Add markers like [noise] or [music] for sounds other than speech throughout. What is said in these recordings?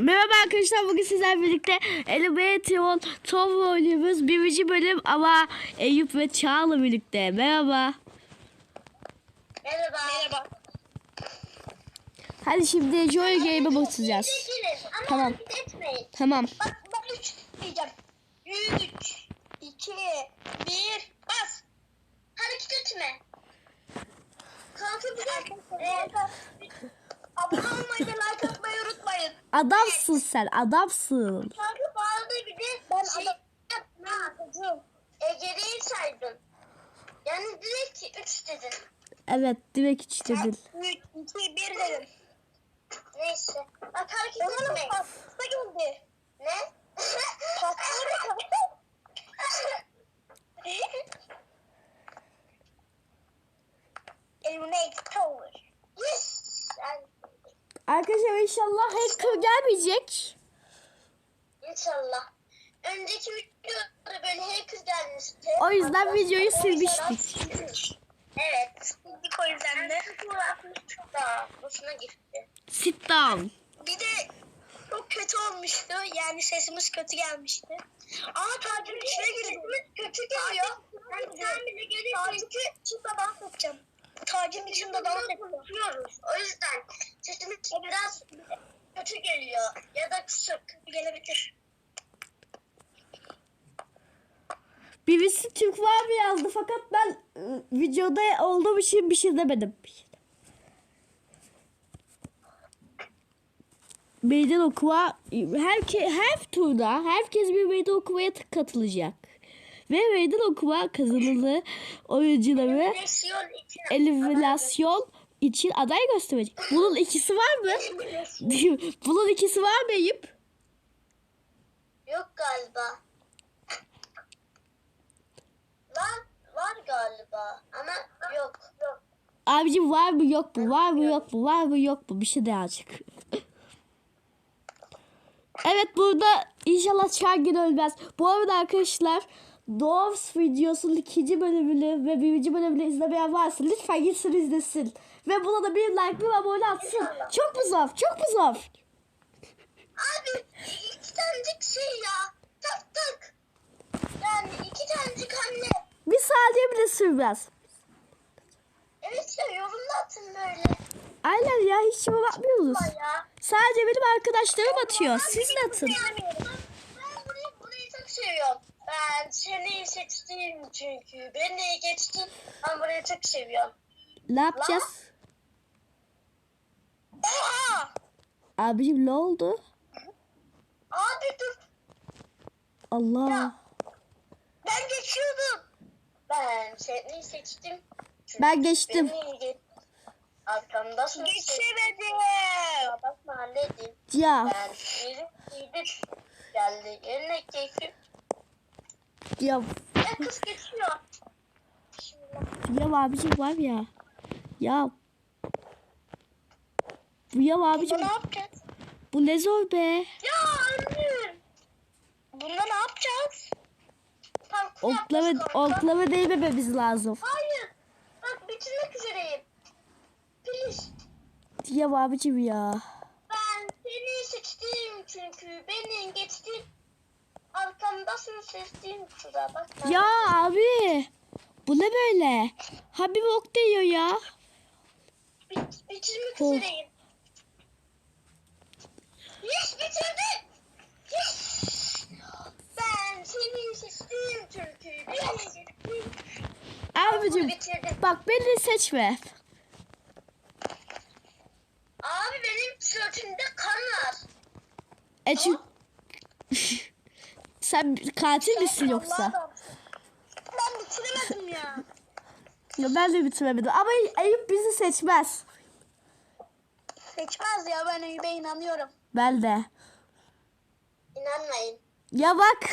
Merhaba arkadaşlar bugün sizlerle birlikte Elime Timon Tom oynuyoruz. Birinci bölüm ama Eyüp ve Çağla birlikte. Merhaba. Merhaba. Merhaba. Hadi şimdi Joy Game'e basacağız. Ama Tamam. Tamam. Bak ben 3 diyeceğim. 3, 2, 1, bas. Hareket etme. Kalkıp bir Abone olmayı ve like atmayı unutmayın. Adamsın sen adamsın. Kanka bağırdı bir de ben şey yapma. Ege'yi saydın. Yani direkt 3 dedin. Evet direkt hiç dedin. 3, 2, 1 dedim. Neyse. Bak hareket etme. Pasta geldi. Ne? Pasta [laughs] Eliminate Tower. Yes. Yani Arkadaşlar inşallah hacker gelmeyecek. İnşallah. Önceki videoda böyle hacker gelmişti. O yüzden Hatta videoyu silmiştik. Evet. Sildik o yüzden de. Atmıştık da. Boşuna gitti. Sit down. Bir de çok kötü olmuştu. Yani sesimiz kötü gelmişti. Ama tacın içine girdi. kötü geliyor. Ben sen bile geliyor. Tacın içinde dans edeceğim. Tacın içinde dans edeceğiz. O yüzden kötü geliyor. Ya da kısık gelebilir. Birisi Türk var mı yazdı fakat ben ı, videoda olduğum için bir şey demedim. Meydan okuma herke, her turda herkes bir meydan okumaya katılacak. Ve meydan okuma kazanılı [laughs] oyuncuları Eleksiyон için. aday gösterecek. Bunun ikisi var mı? [laughs] Bunun ikisi var mı Eyüp? Yok galiba. Var, var galiba ama yok. Yok. Abicim var mı yok mu? Var mı yok mu? Var mı yok mu? Bir şey de açık. [laughs] evet burada inşallah Çargın ölmez. Bu arada arkadaşlar Doves videosunun ikinci bölümünü ve birinci bölümünü izlemeyen varsa lütfen gitsin izlesin. Ve buna da bir like bir abone atsın. Çok mu zor? Çok mu zor? Abi iki tanecik şey ya. Tak tak. Yani iki tanecik anne. Bir saniye bile sürmez. Evet ya yorumda atın böyle. Aynen ya hiç mi bakmıyoruz? Ya. Sadece benim arkadaşlarım atıyor. Siz de atın. Ben burayı, burayı çok seviyorum. Ben seni seçtim çünkü. Beni geçtin. Ben burayı çok seviyorum. Ne yapacağız? Oha! Abicim ne oldu? Abi dur. Allah. Ya. Ben geçiyordum. Ben seni seçtim. Çünkü Ben geçtim. Beni. Arkamdasın. Geçemedim. Bakma halledeyim. Ya. Ben yerim. Geldi yerine keyfim. Ya. Ya kız geçiyor. Ya abicim var ya. Ya. Bu ya abicim. Bunda ne yapacağız? Bu ne zor be. Ya annem. Bunda ne yapacağız? Parkur Oklava, değmememiz lazım. Hayır. Bak bitirmek üzereyim. Please. Ya abicim ya. Ben seni seçtim çünkü beni geçtin. Arkamdasın seçtiğim şurada bak. ben- Ya abi. Bu ne böyle? Ha bir bok değiyor ya. Bit- bitirmek Of. üzereyim. Yes bitirdim. Yes. Ben seni seçtim çünkü beni geçtin. Abicim Bitirdim. bak beni seçme. Abi benim sırtımda kan var. E çünkü... [laughs] Sen katil misin yoksa? Ben bitiremedim ya. Ya ben de bitiremedim. Ama Eyüp bizi seçmez. Seçmez ya ben Eyüp'e inanıyorum. Ben de. İnanmayın. Ya bak. [laughs]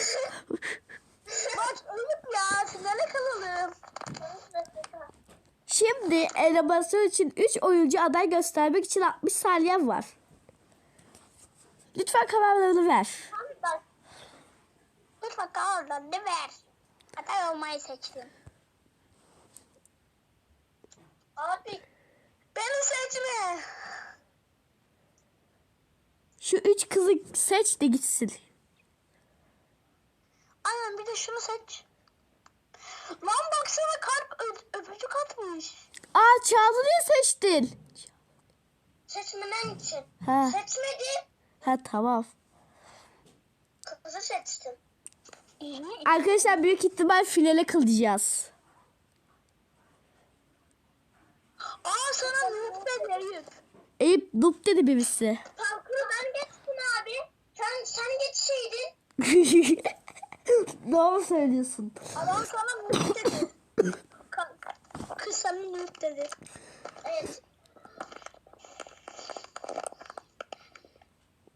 Bak Eyüp ya finale kalalım. Şimdi elemasyon için 3 oyuncu aday göstermek için 60 saniyen var. Lütfen kararlarını ver. Lütfen ne ver. Aday olmayı seçtim. Abi. Beni seçme. Şu üç kızı seç de gitsin. Aynen bir de şunu seç. Lan baksana kalp öp- öpücük atmış. Aa niye seçtin? Seçmemen için. Ha, Seçmedim. ha tamam. Kızı seçtim. Arkadaşlar büyük ihtimal finale kalacağız. Aa sana noob dedi Eyüp. Eyüp dup dedi birisi. Parkuru ben geçtim abi. Sen sen geçseydin. [laughs] [coughs] Doğru söylüyorsun. Adam sana noob dedi. Kız sana noob dedi. Evet.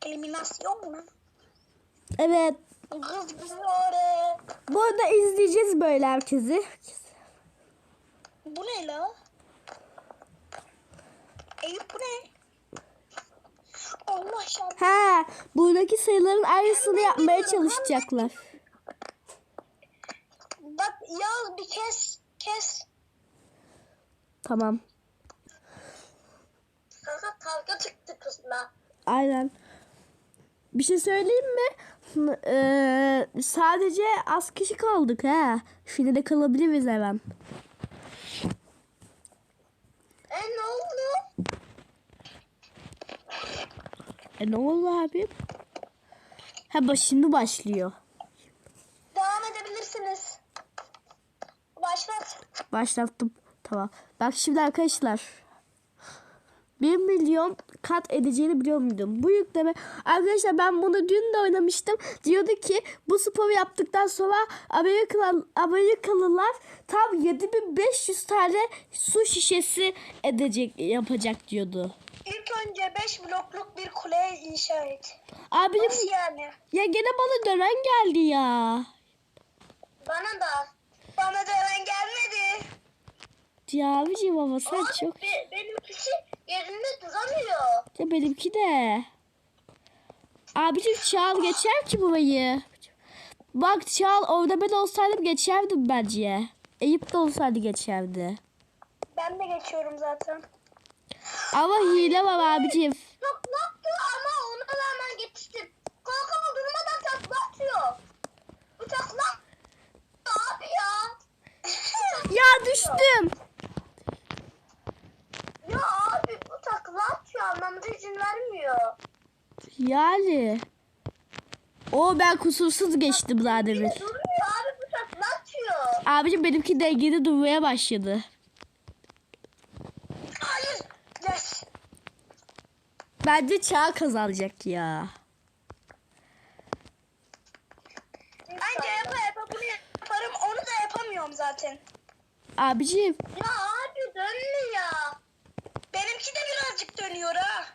Eliminasyon mu? Evet. Kız böyle. Bu arada izleyeceğiz böyle herkesi. Bu ne la? Eyüp bu ne? Allah şahane. Ha, buradaki sayıların aynısını yapmaya çalışacaklar. Yaz bir kes. Kes. Tamam. Kanka kavga çıktı kızla. Aynen. Bir şey söyleyeyim mi? Ee, sadece az kişi kaldık ha. Finale kalabiliriz hemen. E ne oldu? E ne oldu abi? Ha baş- şimdi başlıyor. Başlattım. Tamam. Bak şimdi arkadaşlar. 1 milyon kat edeceğini biliyor muydum? Bu yükleme. Arkadaşlar ben bunu dün de oynamıştım. Diyordu ki bu sporu yaptıktan sonra Amerikalı, Amerikalılar tam 7500 tane su şişesi edecek yapacak diyordu. İlk önce 5 blokluk bir kule inşa et. Abim Nasıl yani? ya gene bana dönen geldi ya. Bana da. Bana hemen gelmedi. Ya abicim ama sen Abi, çok... be- benimkisi yerinde duramıyor. Ya benimki de. Abicim Çağal geçer ki burayı. Bak Çağal orada ben olsaydım geçerdim bence. Eyüp de olsaydı geçerdi. Ben de geçiyorum zaten. Ama hile var abicim. Taklattı ama ona rağmen geçtim. Kalkama durmadan takla atıyor. Bu takla abi ya. Ya düştüm. ya abi bu takla atıyor anlamda izin vermiyor. Yani. O ben kusursuz geçtim daha demin. Durmuyor abi bu takla atıyor. Abicim benimki dengede durmaya başladı. Hayır. Yes. Bence Çağ kazanacak ya. Bence yapa yapa bunu yaparım. Onu da yapamıyorum zaten. Abicim Ya abi dönmüyor. Benimki de birazcık dönüyor ha.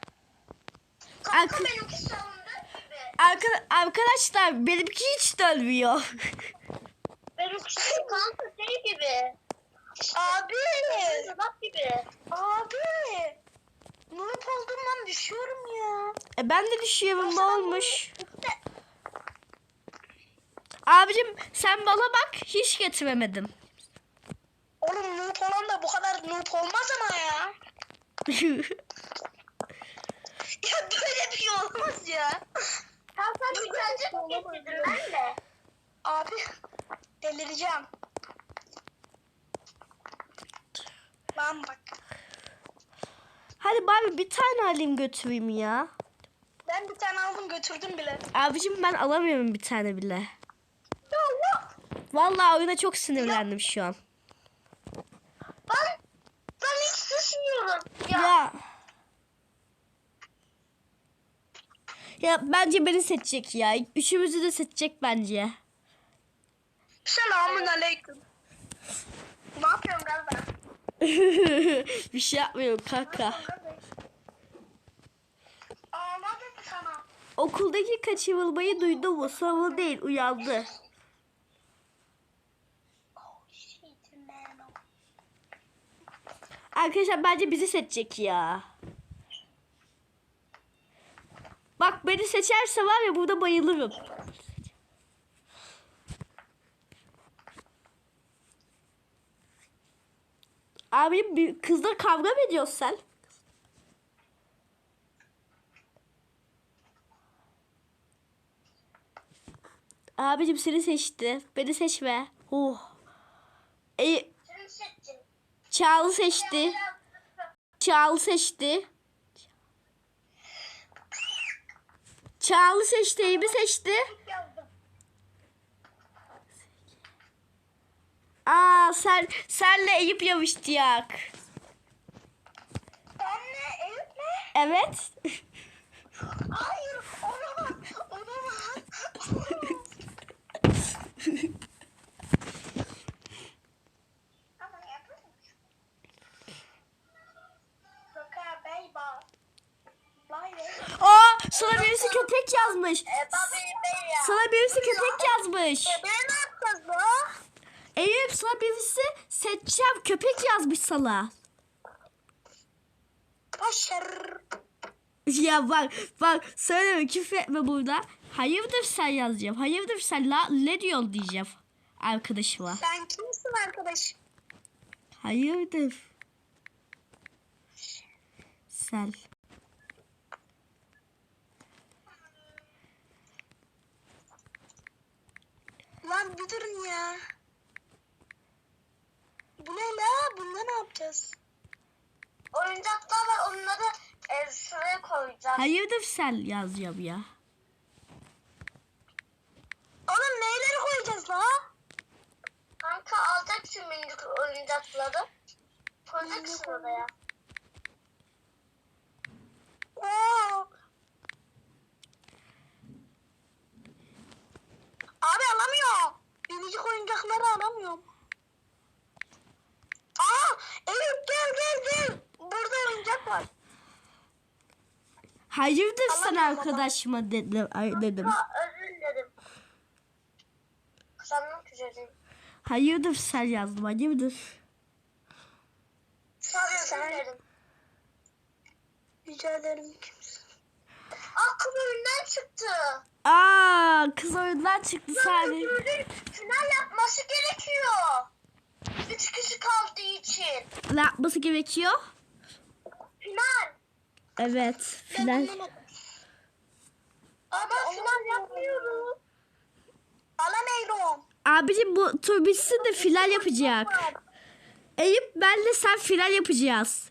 Kanka Ak- benimki sonunda gibi. arka- arkadaşlar benimki hiç dönmüyor. Benimki kanka şey gibi. Abi. Bak gibi. Abi. Noob olduğumdan düşüyorum ya. E ben de düşüyorum ne olmuş? Abicim sen bana bak hiç getiremedin. Oğlum noob olan da bu kadar noob olmaz ama ya. [laughs] Ya böyle bir şey olmaz ya. Sen sen güzelce getirdin ben de. Abi delireceğim. Lan bak. Hadi bari bir tane alayım götüreyim ya. Ben bir tane aldım götürdüm bile. Abicim ben alamıyorum bir tane bile. Vallahi oyuna çok sinirlendim şu an. Ben, ben hiç susmuyorum. Ya. Ya. Ya bence beni seçecek ya. Üçümüzü de seçecek bence. Selamun aleyküm. Ne yapıyorsun galiba? [laughs] bir şey yapmıyorum kanka. Okuldaki kaçırılmayı duydu mu? Savun değil uyandı. Oh. Arkadaşlar bence bizi seçecek ya. Bak beni seçerse var ya burada bayılırım. Abi bir kızla kavga mı ediyorsun sen? Abicim seni seçti. Beni seçme. Oh. E, Çağlı seçti. Çağlı seçti. Çağlı seçti. Eyüp'ü seçti. Aa sen senle Eyüp yarışacak. Anne Eyüp mi? Evet. Hayır olamaz. Olamaz. Ama yaparım. Sokağa bey bak. Vay be. Aa sana birisi köpek yazmış. E babi bey ya. Sana birisi köpek yazmış. E ben ne yapacağız bu? Eyüp sana birisi seçeceğim köpek yazmış sana. Başarı. Ya bak bak söyleme küfür etme burada. Hayırdır sen yazacağım. Hayırdır sen la ne diyorsun diyeceğim arkadaşıma. Sen kimsin arkadaş? Hayırdır. Sen. Lan bir durun ya. Bu ne la? Bunda ne yapacağız? Oyuncaklar var onları e, şuraya koyacağız. Hayırdır sen yazacağım ya. Oğlum neyleri koyacağız la? Kanka alacaksın minicik oyuncakları. Koyacaksın oraya. Oo. Abi alamıyor. Minicik oyuncakları alamıyorum. Aa, Elif gel gel gel. Burada oyuncak var. Hayırdır sen Alamıyorum ama. arkadaşıma dedim. Ay, dedim. Ha, özür dilerim. Kısanmak üzereyim. Hayırdır sen yazdım. Hayırdır. Sen özür dilerim. Rica ederim kimsin? Aklım önünden çıktı. Aa kız oyundan çıktı sadece. Final yapması gerekiyor. Üç kişi kaldığı için. Ne yapması gerekiyor? Final. Evet. Final. Ama final yapmıyoruz. Alamıyorum. Abicim bu tur bitsin de final yapacak. Eyüp benle sen final yapacağız.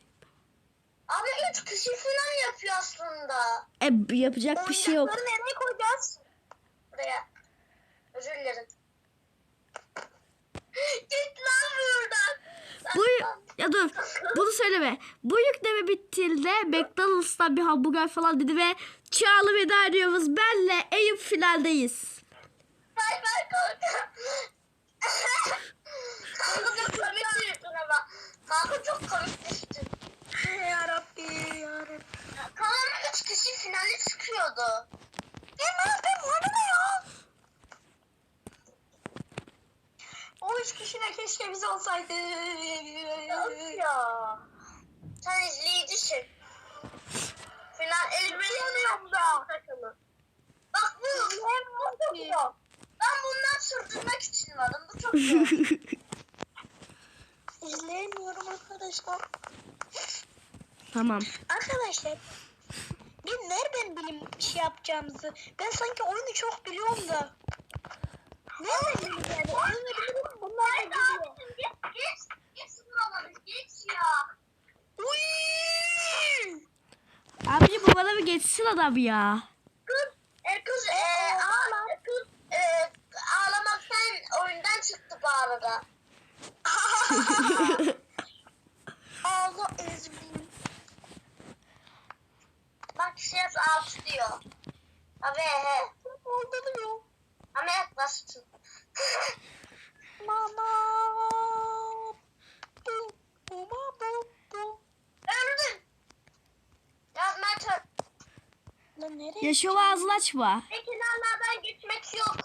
Abi üç kişi final yapıyor aslında. E, yapacak bir şey yok. Oyuncakları nereye koyacağız? Buraya. Özür dilerim. [gasps] Git lan buradan. Bu ya dur bunu söyleme. Bu yükleme bittiğinde McDonald's'tan bir hamburger falan dedi ve Çağlı veda ediyoruz. Benle Eyüp finaldeyiz. Bay bay kanka. [laughs] Kanka çok komik düştün ama. Kanka çok komik düştün. Yarabbi yarabbi. Kanka üç kişi finale çıkıyordu. Ya ne yapayım bana ne ya? O üç kişine keşke bize olsaydı. Yok ya. Sen izleyicisin. Final yanıyorum da. Bak bu hem bu çok zor. Ben bundan sürdürmek için varım. Bu çok [laughs] zor. İzleyemiyorum arkadaşlar. Tamam. Arkadaşlar biz nereden bilim bir şey yapacağımızı? Ben sanki oyunu çok biliyorum da. Nereden bileyim yani? Oyunu biliyorum bunlar da biliyor. Geç, geç, geç sınavları, geç ya. Uy! Abicim bu bana bir geçsin adam ya. Kız, e, kız, e, ağla, kız, e, ağlamaktan oyundan çıktı bu arada. [laughs] Ağla ezmin. Ses altı diyor. Abi he. Orada diyor. Ama yaklaştın. Mama. Bu, bu, bu, bu. Öldün. Yazma çöp. Lan nereye? Ya şu ağzını açma. Ve kenarlardan geçmek yok.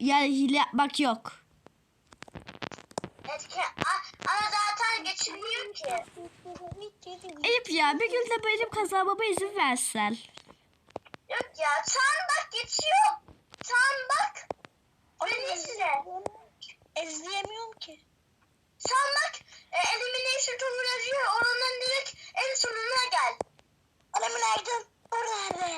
Yani hile yapmak yok. Ee, bir gün de benim kazanmama izin versen. Yok ya. Tan bak geçiyor. Tan bak. Beni size. Ezleyemiyorum ki. Tan bak. E, elimination turu yazıyor. Oranın direkt en sonuna gel. Elimination orada.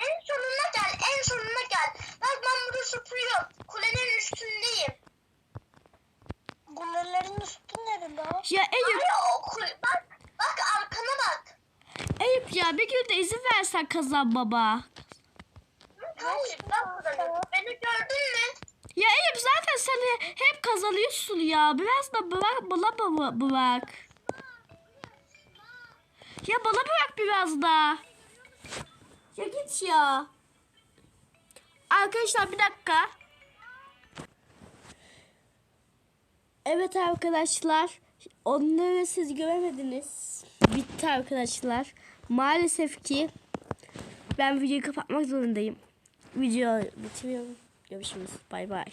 En sonuna gel. En sonuna gel. Bak ben burada sıfırıyorum. Kulenin üstündeyim. Kulelerin üstü nerede? Ya Eyüp. Hayır o kule. Bak Eyüp ya bir gün de izin versen kazan baba. Hayır. Beni gördün mü? Ya Eyüp zaten sen hep kazanıyorsun ya. Biraz da bırak, bana baba bırak. Ya bana bırak biraz da. Ya git ya. Arkadaşlar bir dakika. Evet arkadaşlar. Onları siz göremediniz. Bitti arkadaşlar. Maalesef ki ben videoyu kapatmak zorundayım. Video bitiriyorum. Görüşürüz. Bay bay.